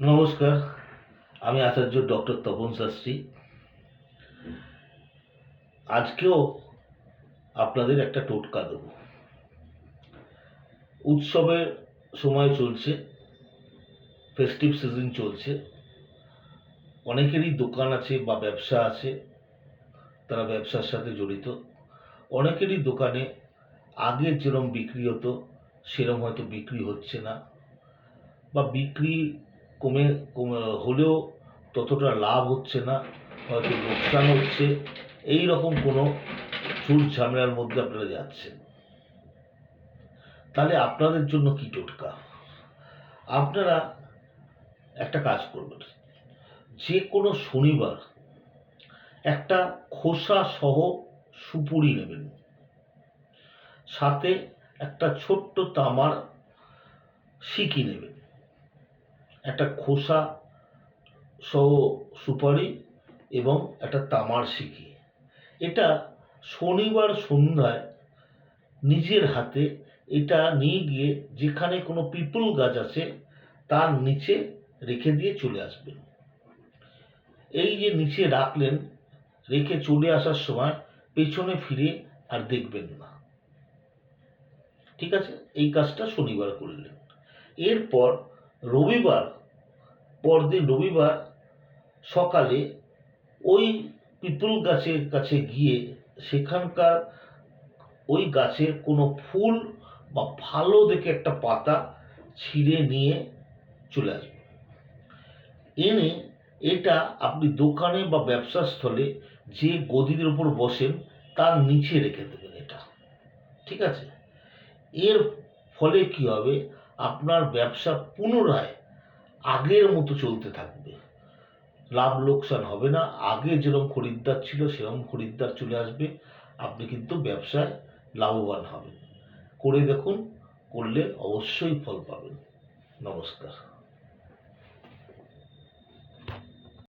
নমস্কার, আমি আচার্য ডক্টর তপন শাস্ত্রী। আজকেও আপনাদের একটা টোটকা দেব। উৎসবের সময় চলছে ফেস্টিভ সিজন চলছে। অনেকেরই দোকান আছে বা ব্যবসা আছে, তারা ব্যবসার সাথে জড়িত। অনেকেরই দোকানে আগে যেরম বিক্রি হতো, সেরম হয়তো বিক্রি হচ্ছে না বা বিক্রি কমে কমে, হলেও ততটা লাভ হচ্ছে না, হয়তো লোকসান হচ্ছে। এই রকম কোনো চুর ঝামেলার মধ্যে আপনারা যাচ্ছেন। তাহলে আপনাদের জন্য কি টোটকা? আপনারা একটা কাজ করবেন। যে কোনো শনিবার একটা খোসা সহ সুপুরি নেবেন। সাথে একটা ছোট্ট তামার সিকি নেবেন। একটা খোসা সহ সুপারি এবং একটা তামার সিকি এটা শনিবার সন্ধ্যায় নিজের হাতে এটা নিয়ে গিয়ে যেখানে কোনো পিপল গাছ আছে, তার নিচে রেখে দিয়ে চলে আসবেন। এই যে নিচে রাখলেন, রেখে চলে আসার সময় পেছনে ফিরে আর দেখবেন না। ঠিক আছে? এই কাজটা শনিবার করলেন। এরপর রবিবার পরদিন রবিবার সকালে ওই পিপল গাছের কাছে গিয়ে সেখানকার ওই গাছের কোনো ফুল বা ভালো দেখে একটা পাতা ছিঁড়ে নিয়ে চলে আসবে। এনে এটা আপনি দোকানে বা ব্যবসার স্থলে যে গদির উপর বসেন তার নিচে রেখে দেবেন এটা। ঠিক আছে? এর ফলে কি হবে? আপনার ব্যবসা পুনরায় আগের মতো চলতে থাকবে। লাভ লোকসান হবে না। আগে যেরকম খরিদ্দার ছিল সেরকম খরিদ্দার চলে আসবে। আপনি কিন্তু ব্যবসায় লাভবান হবেন। করে দেখুন, করলে অবশ্যই ফল পাবেন। নমস্কার।